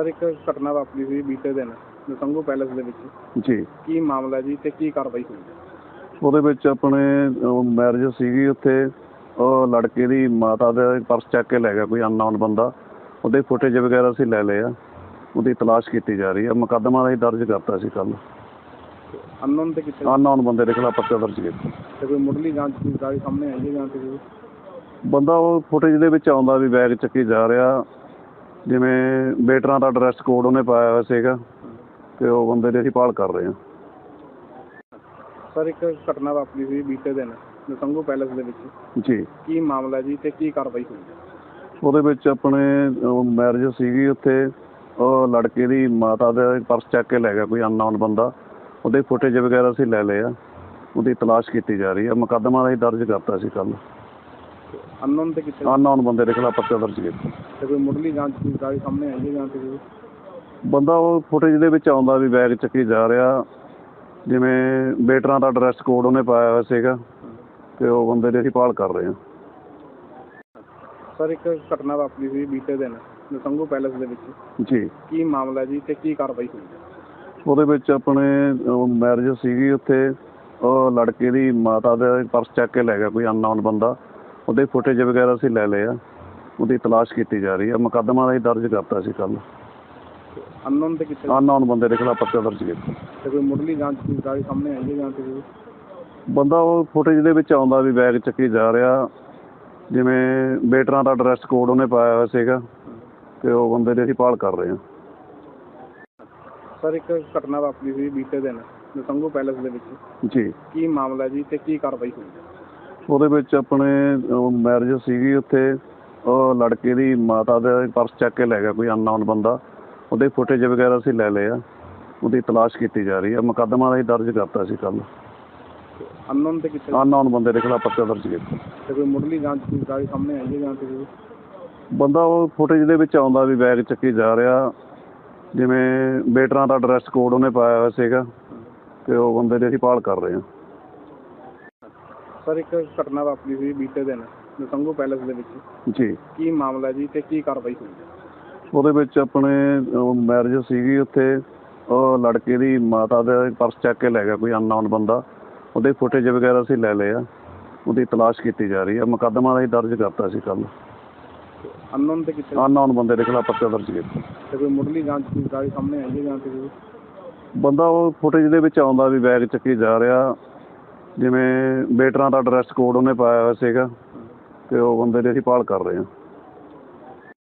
Sir ਇੱਕ ਘਟਨਾ ਵਾਪਰੀ ਸੀ ਬੀਤੇ ਦਿਨ ਨਸੰਗੂ ਪੈਲੇਸ ਦੇ ਵਿੱਚ। ਜੀ। ਕੀ ਮਾਮਲਾ ਜੀ ਤੇ ਕੀ ਕਾਰਵਾਈ ਹੋਈ? ਉਹਦੇ ਵਿੱਚ ਆਪਣੇ ਮੈਰਿਜ ਸੀਗੀ ਉੱਥੇ। ਉਹ ਲੜਕੇ ਦੀ ਮਾਤਾ ਦਾ ਪਰਸ ਚੱਕ ਕੇ ਲੈ ਗਿਆ ਕੋਈ ਅਨਨੋਨ ਬੰਦਾ। ਉਹਦੇ ਫੁਟੇਜ ਵਗੈਰਾ ਅਸੀਂ ਲੈ ਲਏ ਆ। ਉਹਦੀ ਤਲਾਸ਼ ਕੀਤੀ ਜਾ ਰਹੀ ਹੈ ਮੁਕੱਦਮਾ ਦਾ ਹੀ ਦਰਜ ਕਰਤਾ ਸੀ ਕੱਲ ਅਨਨੋਨ ਤੇ ਕਿੱਥੇ? ਅਨਨੋਨ ਬੰਦੇ ਦੇ ਖਿਲਾਫ ਪਰਚਾ ਦਰਜ ਕੀਤਾ। ਤੇ ਕੋਈ ਮੁੱਢਲੀ ਜਾਂਚ ਦੀ ਗੱਲ ਸਾਹਮਣੇ ਆਈ ਹੈ ਜਾਂ ਤੇ ਬੰਦਾ ਉਹ ਫੁਟੇਜ ਦੇ ਵਿੱਚ ਆਉਂਦਾ ਵੀ ਬੈਗ ਚੱਕੀ ਜਾ ਰਿਹਾ। ਜਿਵੇਂ ਬੇਟਰਾਂ ਦਾ ਐਡਰੈਸ ਕੋਡ ਉਹਨੇ ਪਾਇਆ ਹੋਇਆ ਸੀਗਾ ਤੇ ਉਹ ਬੰਦੇ ਦੀ ਅਸੀਂ ਭਾਲ ਕਰ ਰਹੇ ਹਾਂ। ਸਰ ਇੱਕ ਘਟਨਾ ਵਾਪਰੀ ਸੀ ਬੀਤੇ ਦਿਨ ਨਸੰਗੂ ਪੈਲੇਸ ਦੇ ਵਿੱਚ। ਜੀ। ਕੀ ਮਾਮਲਾ ਜੀ ਤੇ ਕੀ ਕਾਰਵਾਈ ਹੋਈ? ਉਹਦੇ ਵਿੱਚ ਆਪਣੇ ਮੈਰਿਜ ਸੀਗੀ ਉੱਥੇ ਉਹ ਲੜਕੇ ਦੀ ਮਾਤਾ ਦਾ ਪਰਸ ਚੱਕ ਕੇ ਲੈ ਗਿਆ ਕੋਈ ਅਨਨੋਨ ਬੰਦਾ। ਉਹਦੇ ਫੁਟੇਜ ਵਗੈਰਾ ਅਸੀਂ ਲੈ ਲਏ ਆ। ਉਹਦੀ ਤਲਾਸ਼ ਕੀਤੀ ਜਾ ਰਹੀ ਹੈ ਮੁਕੱਦਮਾ ਦਾ ਹੀ ਦਰਜ ਕਰਤਾ ਸੀ ਕੱਲ ਅਨਨੋਨ ਤੇ ਕਿੱਥੇ? ਅਨਨੋਨ ਬੰਦੇ ਦੇ ਖਿਲਾਫ ਪਰਚਾ ਦਰਜ ਕੀਤਾ ਤੇ ਕੋਈ ਮੁੱਢਲੀ ਜਾਂਚ ਦੀ ਗੱਲ ਸਾਹਮਣੇ ਆਈ ਹੈ ਜਾਂ ਤੇ ਬੰਦਾ ਉਹ ਫੁਟੇਜ ਦੇ ਵਿੱਚ ਆਉਂਦਾ ਵੀ ਬੈਗ ਚੱਕੀ ਜਾ ਰਿਹਾ। ਜਿਵੇਂ ਬੇਟਰਾਂ ਦਾ ਐਡਰੈਸ ਕੋਡ ਉਹਨੇ ਪਾਇਆ ਹੋਇਆ ਸੀਗਾ ਤੇ ਉਹ ਬੰਦੇ ਦੀ ਅਸੀਂ ਭਾਲ ਕਰ ਰਹੇ ਹਾਂ। ਸਰ ਇੱਕ ਘਟਨਾ ਵਾਪਰੀ ਸੀ ਬੀਤੇ ਦਿਨ ਨਸੰਗੂ ਪੈਲੇਸ ਦੇ ਵਿੱਚ। ਜੀ। ਕੀ ਮਾਮਲਾ ਜੀ ਤੇ ਕੀ ਕਾਰਵਾਈ ਹੋਈ? ਉਹਦੇ ਵਿੱਚ ਆਪਣੇ ਮੈਰਿਜ ਸੀਗੀ ਉੱਥੇ। ਉਹ ਲੜਕੇ ਦੀ ਮਾਤਾ ਦਾ ਪਰਸ ਚੱਕ ਕੇ ਲੈ ਗਿਆ ਕੋਈ ਅਨਨੋਨ ਬੰਦਾ। ਉਹਦੇ ਫੁਟੇਜ ਵਗੈਰਾ ਅਸੀਂ ਲੈ ਲਏ ਆ। ਉਹਦੀ ਤਲਾਸ਼ ਕੀਤੀ ਜਾ ਰਹੀ ਹੈ ਮੁਕੱਦਮਾ ਦਾ ਹੀ ਦਰਜ ਕਰਤਾ ਸੀ ਕੱਲ ਅਨਨੋਨ ਤੇ ਕਿੱਥੇ? ਅਨਨੋਨ ਬੰਦੇ ਦੇ ਖਿਲਾਫ ਪਰਚਾ ਦਰਜ ਕੀਤਾ। ਤੇ ਕੋਈ ਮੁੱਢਲੀ ਜਾਂਚ ਦੀ ਗੱਲ ਸਾਹਮਣੇ ਆਈ ਹੈ ਜਾਂ ਤੇ ਬੰਦਾ ਉਹ ਫੁਟੇਜ ਦੇ ਵਿੱਚ ਆਉਂਦਾ ਵੀ ਬੈਗ ਚੱਕੀ ਜਾ ਰਿਹਾ। ਜਿਵੇਂ ਬੇਟਰਾਂ ਦਾ ਐਡਰੈਸ ਕੋਡ ਉਹਨੇ ਪਾਇਆ ਹੋਇਆ ਸੀਗਾ ਤੇ ਉਹ ਬੰਦੇ ਦੀ ਅਸੀਂ ਭਾਲ ਕਰ ਰਹੇ ਹਾਂ। ਸਰ ਇੱਕ ਘਟਨਾ ਵਾਪਰੀ ਸੀ ਬੀਤੇ ਦਿਨ ਨਸੰਗੂ ਪੈਲੇਸ ਦੇ ਵਿੱਚ। ਜੀ। ਕੀ ਮਾਮਲਾ ਜੀ ਤੇ ਕੀ ਕਾਰਵਾਈ ਹੋਈ? ਉਹਦੇ ਵਿੱਚ ਆਪਣੇ ਮੈਰਿਜ ਸੀਗੀ ਉੱਥੇ ਉਹ ਲੜਕੇ ਦੀ ਮਾਤਾ ਦਾ ਪਰਸ ਚੱਕ ਕੇ ਲੈ ਗਿਆ ਕੋਈ ਅਨਨੋਨ ਬੰਦਾ ਉਹਦੇ ਫੁਟੇਜ ਵਗੈਰਾ ਅਸੀਂ ਲੈ ਲਏ ਆ ਉਹਦੀ ਤਲਾਸ਼ ਕੀਤੀ ਜਾ ਰਹੀ ਹੈ ਮੁਕੱਦਮਾ ਦਾ ਹੀ ਦਰਜ ਕਰਤਾ ਸੀ ਕੱਲ ਅਨਨੋਨ ਤੇ ਕਿੱਥੇ? ਅਨਨੋਨ ਬੰਦੇ ਦੇ ਖਿਲਾਫ ਪਰਚਾ ਦਰਜ ਕੀਤਾ। ਤੇ ਕੋਈ ਮੁੱਢਲੀ ਜਾਂਚ ਦੀ ਗੱਲ ਸਾਹਮਣੇ ਆਈ ਹੈ ਜਾਂ ਤੇ ਬੰਦਾ ਉਹ ਫੁਟੇਜ ਦੇ ਵਿੱਚ ਆਉਂਦਾ ਵੀ ਬੈਗ ਚੱਕੀ ਜਾ ਰਿਹਾ ਜਿਵੇਂ ਬੇਟਰਾਂ ਦਾ ਐਡਰੈਸ ਕੋਡ ਉਹਨੇ ਪਾਇਆ ਹੋਇਆ ਸੀਗਾ ਤੇ ਉਹ ਬੰਦੇ ਦੀ ਅਸੀਂ ਭਾਲ ਕਰ ਰਹੇ ਹਾਂ। ਸਰ ਇੱਕ ਘਟਨਾ ਵਾਪਰੀ ਸੀ ਬੀਤੇ ਦਿਨ ਨਸੰਗੂ ਪੈਲੇਸ ਦੇ ਵਿੱਚ। ਜੀ। ਕੀ ਮਾਮਲਾ ਜੀ ਤੇ ਕੀ ਕਾਰਵਾਈ ਹੋਈ? ਉਹਦੇ ਵਿੱਚ ਆਪਣੇ ਮੈਰਿਜ ਸੀਗੀ ਉੱਥੇ। ਉਹ ਲੜਕੇ ਦੀ ਮਾਤਾ ਦਾ ਪਰਸ ਚੱਕ ਕੇ ਲੈ ਗਿਆ ਕੋਈ ਅਨਨੋਨ ਬੰਦਾ। ਉਹਦੇ ਫੁਟੇਜ ਵਗੈਰਾ ਅਸੀਂ ਲੈ ਲਏ ਆ। ਉਹਦੀ ਤਲਾਸ਼ ਕੀਤੀ ਜਾ ਰਹੀ ਹੈ ਮੁਕੱਦਮਾ ਦਾ ਹੀ ਦਰਜ ਕਰਤਾ ਸੀ ਕੱਲ ਅਨਨੋਨ ਤੇ ਕਿੱਥੇ? ਅਨਨੋਨ ਬੰਦੇ ਦੇ ਖਿਲਾਫ ਪਰਚਾ ਦਰਜ ਕੀਤਾ। ਤੇ ਕੋਈ ਮੁੱਢਲੀ ਜਾਂਚ ਦੀ ਗੱਲ ਸਾਹਮਣੇ ਆਈ ਹੈ ਜਾਂ ਤੇ ਬੰਦਾ ਉਹ ਫੁਟੇਜ ਦੇ ਵਿੱਚ ਆਉਂਦਾ ਵੀ ਬੈਗ ਚੱਕੀ ਜਾ ਰਿਹਾ। ਜਿਵੇਂ ਬੇਟਰਾਂ ਦਾ ਐਡਰੈਸ ਕੋਡ ਉਹਨੇ ਪਾਇਆ ਹੋਇਆ ਸੀਗਾ, ਤੇ ਉਹ ਬੰਦੇ ਦੀ ਅਸੀਂ ਭਾਲ ਕਰ ਰਹੇ ਹਾਂ।